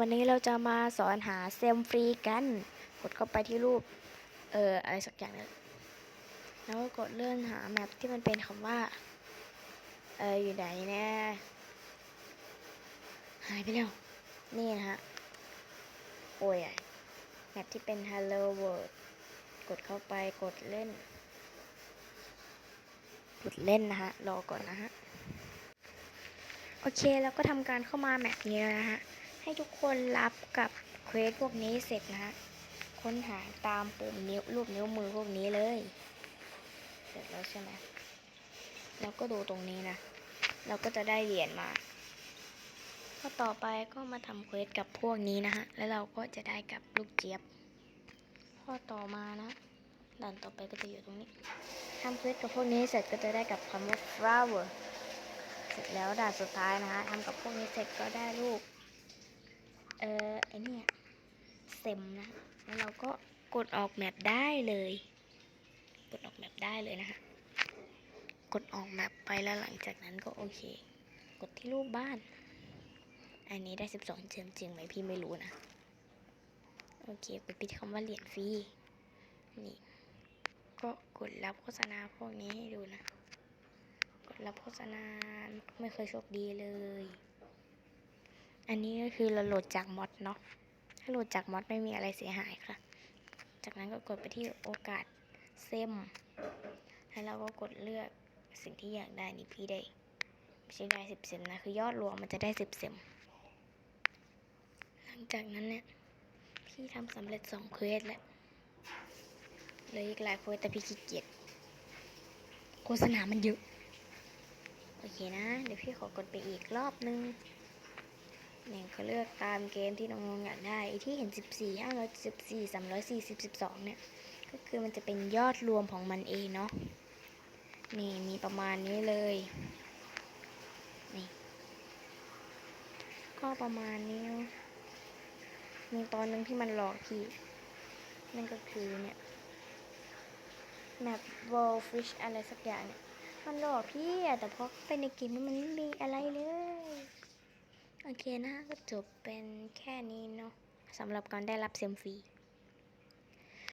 วันนี้เราจะมาสอนหาเซมฟรีกัน กดเข้าไปที่รูป เอออะไรสักอย่างนึงแล้วก็กดเลื่อนหาแมปที่มันเป็นคำว่า เอออยู่ไหนแน่หายไปแล้ว นี่นะฮะ โอ้ยแมปที่เป็น Hello World กดเข้าไปกดเล่น กดเล่นนะฮะ รอก่อนนะฮะ โอเค แล้วก็ทำการเข้ามาแมปนี้แล้วนะฮะ ให้ทุกคนรับกับเควสพวกนี้เสร็จนะฮะ ค้นหาตามปุ่มนิ้วรูปนิ้วมือพวกนี้เลย เสร็จแล้วใช่ไหมแล้วก็ดูตรงนี้นะ เราก็จะได้เหรียญมา ก็ต่อไปก็มาทำเควสกับพวกนี้นะฮะ แล้วเราก็จะได้กับลูกเจี๊ยบ ข้อต่อมานะด่านต่อไปก็จะอยู่ตรงนี้ทำเควสกับพวกนี้เสร็จก็จะได้กับคำว่า flower เสร็จแล้วด่านสุดท้ายนะฮะทำกับพวกนี้เสร็จก็ได้ลูก เออไอเนี่ยเซมนะแล้วเราก็กดออกแมปได้เลย กดออกแมปได้เลยนะฮะกดออกแมปไปแล้วหลังจากนั้นก็โอเค กดที่รูปบ้าน อันนี้ได้ 12เจมจริงไหมพี่ไม่รู้นะ โอเคกดไปที่คำว่าเหรียญฟรีนี่ก็กดรับโฆษณาพวกนี้ให้ดูนะ กดรับโฆษณาไม่เคยโชคดีเลย อันนี้ก็คือเราโหลดจากมอดเนาะถ้าโหลดจากมอดไม่มีอะไรเสียหายค่ะ จากนั้นก็กดไปที่โอกาสเซมแล้วเราก็กดเลือกสิ่งที่อยากได้นี่พี่ได้ไม่ใช่ได้สิบเซมนะคือยอดรวมมันจะได้สิบเซมหลังจากนั้นเนี่ยพี่ทำสำเร็จสองเควสแล้วเหลยอีกหลายเควสแต่พี่ขี้เกียจโฆษณามันเยอะ โอเคนะ เดี๋ยวพี่ขอกดไปอีกรอบนึง เนี่ยก็เลือกตามเกมที่น้องๆอยากได้ไอที่เห็น 14 514 340 12 เนี่ย ก็คือมันจะเป็นยอดรวมของมันเองเนาะ นี่มีประมาณนี้เลย นี่ ก็ประมาณนี้ มีตอนนึงที่มันหลอกพี่ นั่นก็คือเนี่ยแมป World Fish อะไรสักอย่างเนี่ย มันหลอกพี่อะแต่พอเข้าไปในเกมมันไม่มีอะไรเลย โอเคนะก็จบเป็นแค่นี้เนาะสำหรับการได้รับเซมฟรี